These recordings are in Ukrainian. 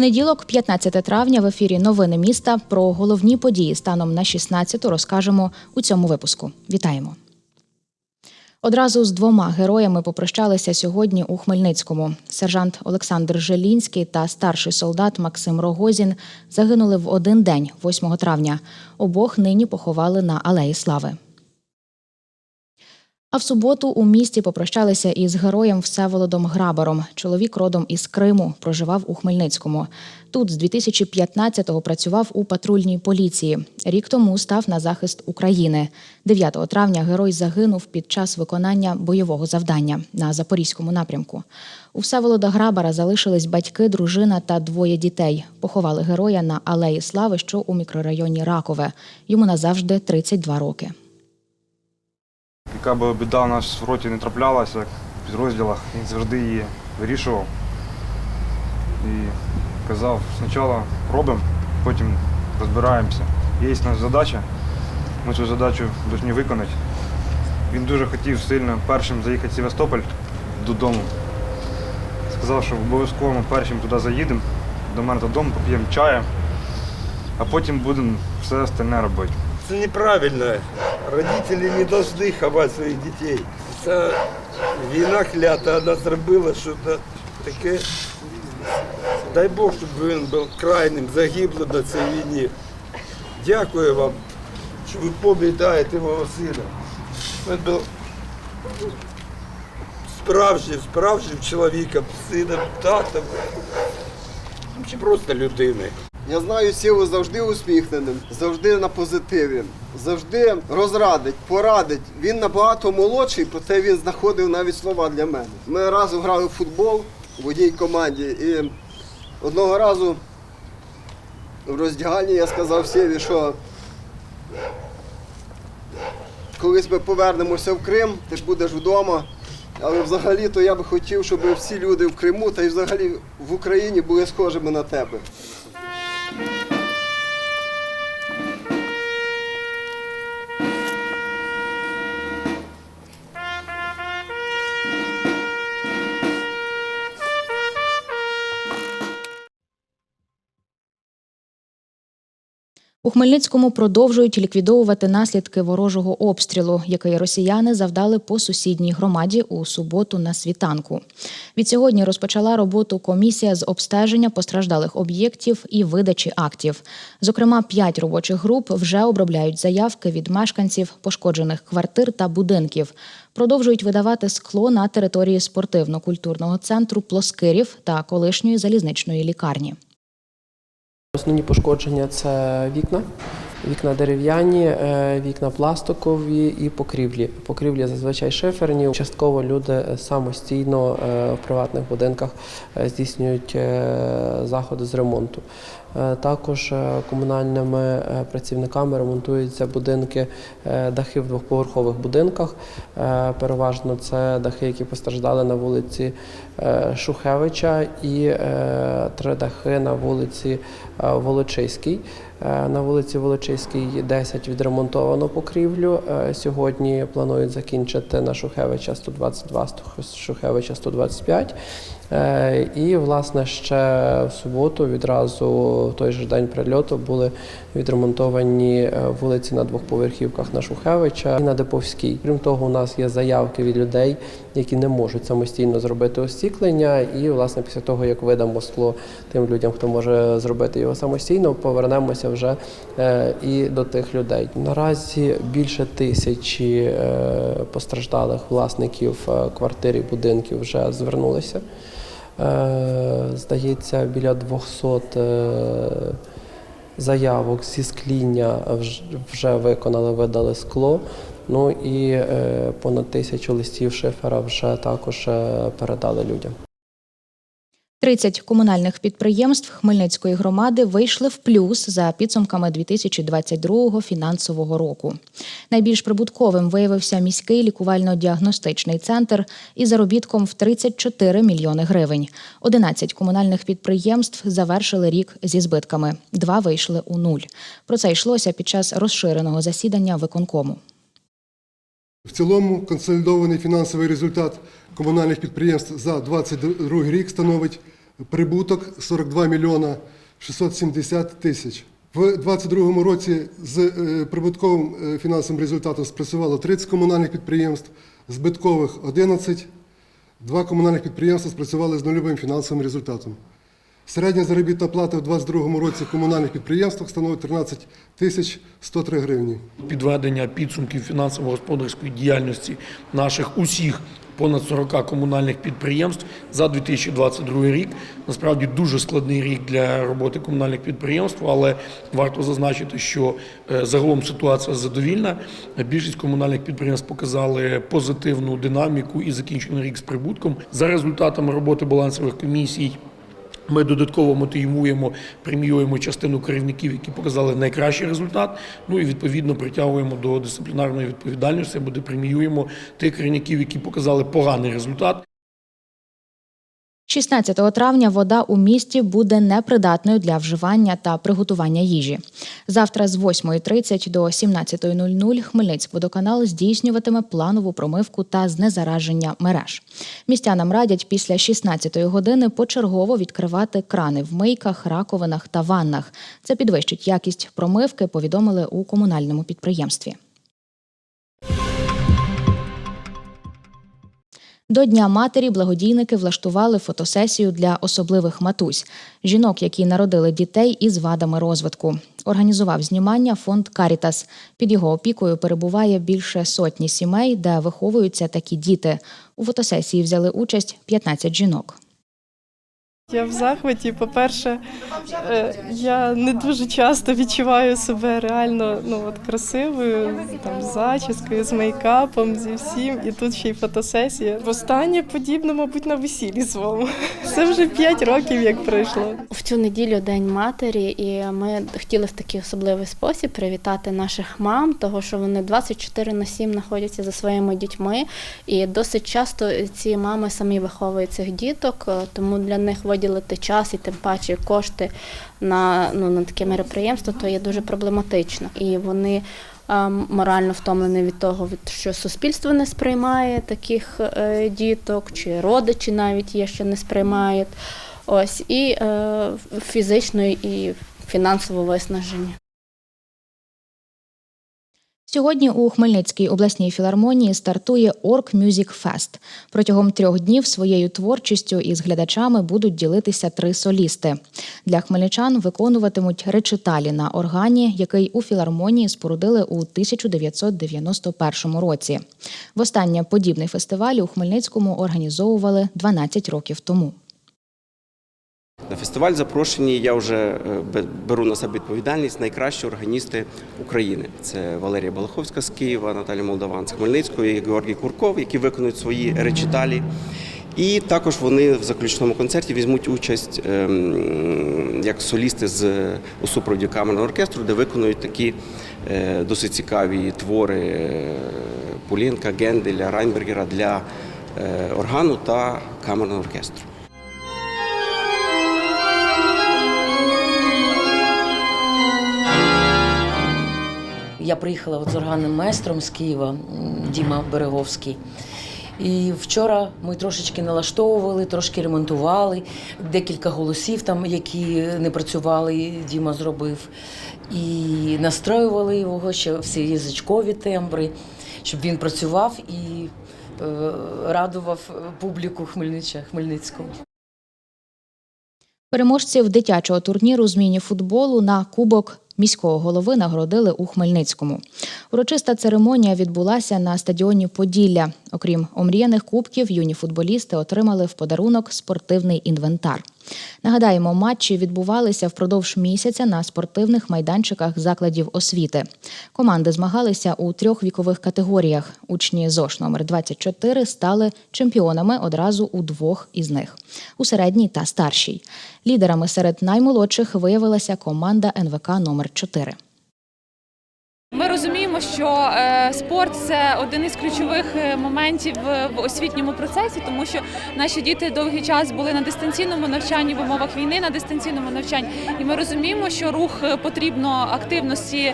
Понеділок, 15 травня, в ефірі Новини міста. Про головні події станом на 16 розкажемо у цьому випуску. Вітаємо. Одразу з двома героями попрощалися сьогодні у Хмельницькому. Сержант Олександр Желінський та старший солдат Максим Рогозін загинули в один день, 8 травня. Обох нині поховали на Алеї Слави. А в суботу у місті попрощалися із героєм Всеволодом Грабаром. Чоловік родом із Криму проживав у Хмельницькому. Тут з 2015-го працював у патрульній поліції. Рік тому став на захист України. 9 травня герой загинув під час виконання бойового завдання на запорізькому напрямку. У Всеволода Грабара залишились батьки, дружина та двоє дітей. Поховали героя на Алеї Слави, що у мікрорайоні Ракове. Йому назавжди 32 роки. Яка б біда в нас в роті не траплялася в підрозділах, він завжди її вирішував. І казав, спочатку робимо, потім розбираємося. Є у нас задача, ми цю задачу повинні виконати. Він дуже хотів сильно першим заїхати в Севастополь додому. Сказав, що обов'язково ми першим туди заїдемо, до мене додому, поп'ємо чаю, а потім будемо все остальне робити. Это неправильно. Родители не должны ховать своих детей. Це війна клята, вона зробила щось таке. Дай Бог, щоб він був крайнім загиблим на цій війні. Дякую вам, що ви пам'ятаєте мого сина. Він був справжнім, справжнім чоловіком, сином, татом, чи просто людиною. Я знаю Сіву завжди усміхненим, завжди на позитиві, завжди розрадить, порадить. Він набагато молодший, проте він знаходив навіть слова для мене. Ми разом грали в футбол в одній команді, і одного разу в роздягальні я сказав Сєві, що колись ми повернемося в Крим, ти будеш вдома. Але взагалі-то я би хотів, щоб всі люди в Криму та й взагалі в Україні були схожими на тебе. Thank you. У Хмельницькому продовжують ліквідовувати наслідки ворожого обстрілу, який росіяни завдали по сусідній громаді у суботу на світанку. Відсьогодні розпочала роботу комісія з обстеження постраждалих об'єктів і видачі актів. Зокрема, п'ять робочих груп вже обробляють заявки від мешканців пошкоджених квартир та будинків. Продовжують видавати скло на території спортивно-культурного центру Плоскирів та колишньої залізничної лікарні. Основні пошкодження це вікна, вікна дерев'яні, е, вікна пластикові і покрівлі. Покрівлі зазвичай шиферні. Частково люди самостійно е, в приватних будинках е, здійснюють е, заходи з ремонту. Е, Також е, комунальними е, працівниками ремонтуються будинки, е, дахи в двохповерхових будинках. Е, Переважно це дахи, які постраждали на вулиці е, Шухевича, і е, три дахи на вулиці е, Волочиській. Е, На вулиці Волочиській 10 відремонтовано покрівлю. Е, Сьогодні планують закінчити на Шухевича 122, Шухевича 125. Е, І, власне, ще в суботу, відразу в той же день прильоту, були відремонтовані е, вулиці на двохповерхівках на Шухевича і на Деповській. Крім того, у нас є заявки від людей, які не можуть самостійно зробити остіклення. І, власне, після того, як видамо скло тим людям, хто може зробити його самостійно, повернемося вже е, і до тих людей. Наразі більше тисячі постраждалих власників квартир і будинків вже звернулися. Е, Здається, біля 200 е, заявок зі скління вже виконали, видали скло. Ну і е, понад тисячу листів шифера вже також передали людям. 30 комунальних підприємств Хмельницької громади вийшли в плюс за підсумками 2022 фінансового року. Найбільш прибутковим виявився міський лікувально-діагностичний центр із заробітком в 34 мільйони гривень. 11 комунальних підприємств завершили рік зі збитками. Два вийшли у нуль. Про це йшлося під час розширеного засідання виконкому. В цілому консолідований фінансовий результат комунальних підприємств за 2022 рік становить прибуток 42 мільйона 670 тисяч. В 2022 році з е, прибутковим е, фінансовим результатом спрацювало 30 комунальних підприємств, збиткових 11, два комунальних підприємства спрацювали з нульовим фінансовим результатом. Середня заробітна плата в 2022 році в комунальних підприємствах становить 13 тисяч 103 гривні. підведення підсумків фінансово-господарської діяльності наших усіх понад 40 комунальних підприємств за 2022 рік. Насправді дуже складний рік для роботи комунальних підприємств, але варто зазначити, що е, загалом ситуація задовільна. Більшість комунальних підприємств показали позитивну динаміку і закінчений рік з прибутком. За результатами роботи балансових комісій. Ми додатково мотивуємо, преміюємо частину керівників, які показали найкращий результат. Ну і відповідно притягуємо до дисциплінарної відповідальності, Буде преміюємо тих керівників, які показали поганий результат. 16 травня вода у місті буде непридатною для вживання та приготування їжі. Завтра з 8.30 до 17.00 Хмельницькводоканал здійснюватиме планову промивку та знезараження мереж. Містянам радять після 16-ї години почергово відкривати крани в мийках, раковинах та ваннах. Це підвищить якість промивки, повідомили у комунальному підприємстві. До Дня матері благодійники влаштували фотосесію для особливих матусь жінок, які народили дітей із вадами розвитку. Організував знімання фонд Карітас. Під його опікою перебуває більше сотні сімей, де виховуються такі діти. У фотосесії взяли участь 15 жінок. Я в захваті. По-перше, е, я не дуже часто відчуваю себе реально ну, от красивою, там, з зачіскою, з мейкапом, зі всім. І тут ще й фотосесія. Востаннє подібно, мабуть, на весіллі своєму. Це вже 5 років, як пройшло. В цю неділю День матері, і ми хотіли в такий особливий спосіб привітати наших мам, того що вони 24 на 7 знаходяться за своїми дітьми, і досить часто ці мами самі виховують цих діток, е, тому для них виділити час і тим паче кошти на, ну, на таке мероприємство, то є дуже проблематично. І вони е, морально втомлені від того, від що суспільство не сприймає таких е, діток, чи родичі навіть є, що не сприймають. Ось і е, фізично і фінансово виснажені. Сьогодні у Хмельницькій обласній філармонії стартує Орк Music Fest. Протягом трьох днів своєю творчістю із глядачами будуть ділитися три солісти. Для хмельничан виконуватимуть речиталі на органі, який у філармонії спорудили у 1991 році. Востаннє подібний фестиваль у Хмельницькому організовували 12 років тому. На фестиваль запрошені. Я вже е, беру на себе відповідальність найкращі органісти України. Це Валерія Балаховська з Києва, Наталя Молдаван з Хмельницького і Георгій Курков, які виконують свої речиталі. І також вони в заключному концерті візьмуть участь ем, як солісти з у супроводі камерного оркестру, де виконують такі е, досить цікаві твори е, Пулінка, Генделя, Райнбергера для органу та камерного оркестру. Я приїхала от з органним майстром з Києва, Діма Береговський. І вчора ми трошечки налаштовували, трошки ремонтували, декілька голосів там, які не працювали, Діма зробив. І настроювали його ще всі язичкові тембри, щоб він працював і е, радував публіку Хмельнича, Хмельницького. Переможців дитячого турніру з міні-футболу на кубок міського голови нагородили у Хмельницькому. Урочиста церемонія відбулася на стадіоні Поділля. Окрім омріяних кубків, юні футболісти отримали в подарунок спортивний інвентар. Нагадаємо, матчі відбувалися впродовж місяця на спортивних майданчиках закладів освіти. Команди змагалися у трьох вікових категоріях. Учні ЗОШ номер 24 стали чемпіонами одразу у двох із них у середній та старшій. Лідерами серед наймолодших виявилася команда НВК номер 4 Ми розуміємо, що е, спорт це один із ключових е, моментів в, освітньому процесі, тому що наші діти довгий час були на дистанційному навчанні в умовах війни, на дистанційному навчанні. І ми розуміємо, що рух е, потрібно активності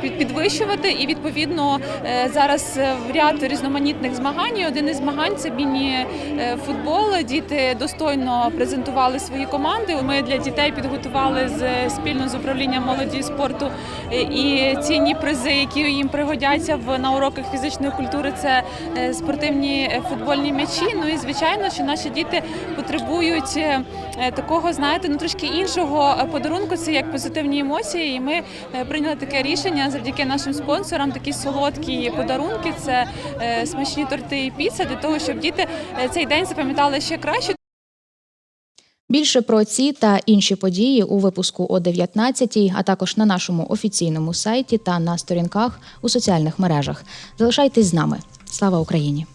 під- підвищувати. І відповідно зараз в ряд різноманітних змагань. Один із змагань це міні-футбол. Діти достойно презентували свої команди. Ми для дітей підготували з спільно з управлінням молоді і спорту і цінні призи, які їм пригодяться в на уроках фізичної культури. Це е, спортивні е, футбольні м'ячі. Ну і звичайно, що наші діти потребують е, такого, знаєте, ну трошки іншого подарунку. Це як позитивні емоції. І ми прийняли таке рішення завдяки нашим спонсорам. Такі солодкі подарунки. Це смачні торти і піца для того, щоб діти цей день запам'ятали ще краще. Більше про ці та інші події у випуску о 19 а також на нашому офіційному сайті та на сторінках у соціальних мережах. Залишайтесь з нами. Слава Україні!